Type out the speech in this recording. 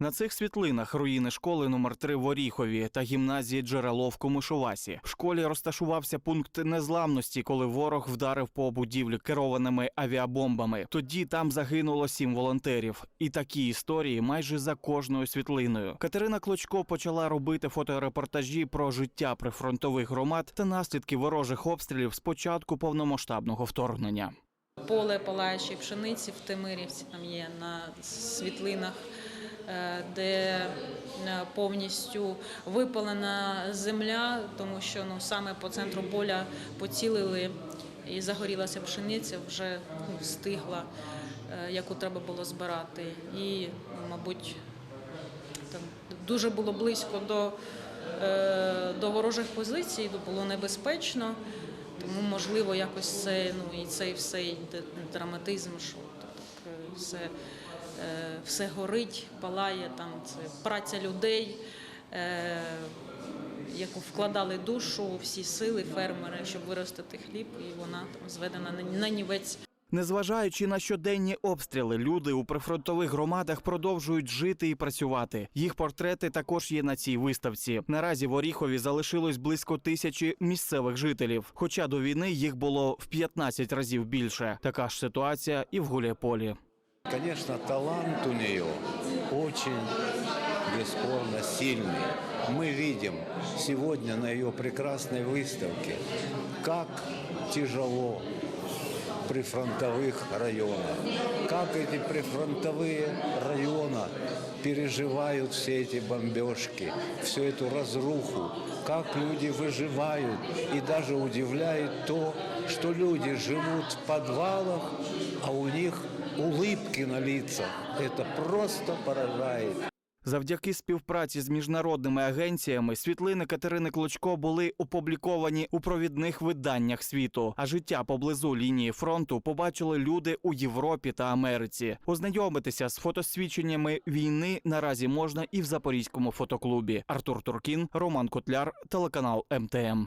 На цих світлинах руїни школи номер 3 в Оріхові та гімназії джерело в Комишувасі. В школі розташувався пункт незламності, коли ворог вдарив по будівлі керованими авіабомбами. Тоді там загинуло сім волонтерів. І такі історії майже за кожною світлиною. Катерина Клочко почала робити фоторепортажі про життя прифронтових громад та наслідки ворожих обстрілів з початку повномасштабного вторгнення. Поле палаючої пшениці в Тимирівці там є на світлинах, де е, повністю випалена земля, тому що ну, саме по центру поля поцілили і загорілася пшениця, вже ну, стигла, е, яку треба було збирати. І, мабуть, там дуже було близько до, е, до ворожих позицій, було небезпечно. Тому, можливо, якось це, ну і цей всей д- драматизм, що е, все, е, все горить, палає, там це праця людей, е, яку вкладали душу, всі сили фермери, щоб виростити хліб, і вона там зведена на- нівець. Незважаючи на щоденні обстріли, люди у прифронтових громадах продовжують жити і працювати. Їх портрети також є на цій виставці. Наразі в Оріхові залишилось близько тисячі місцевих жителів. Хоча до війни їх було в 15 разів більше. Така ж ситуація і в Гуляйполі. Конечно, талант у нее очень бесспорно сильный. Мы видим сегодня на ее прекрасной выставке, как тяжело при фронтовых районах, как эти прифронтовые районы переживают все эти бомбежки, всю эту разруху, как люди выживают и даже удивляет то, что люди живут в подвалах, а у них улыбки на лицах. Это просто поражает. Завдяки співпраці з міжнародними агенціями світлини Катерини Клочко були опубліковані у провідних виданнях світу. А життя поблизу лінії фронту побачили люди у Європі та Америці. Ознайомитися з фотосвідченнями війни наразі можна і в Запорізькому фотоклубі. Артур Туркін, Роман Котляр, телеканал МТМ.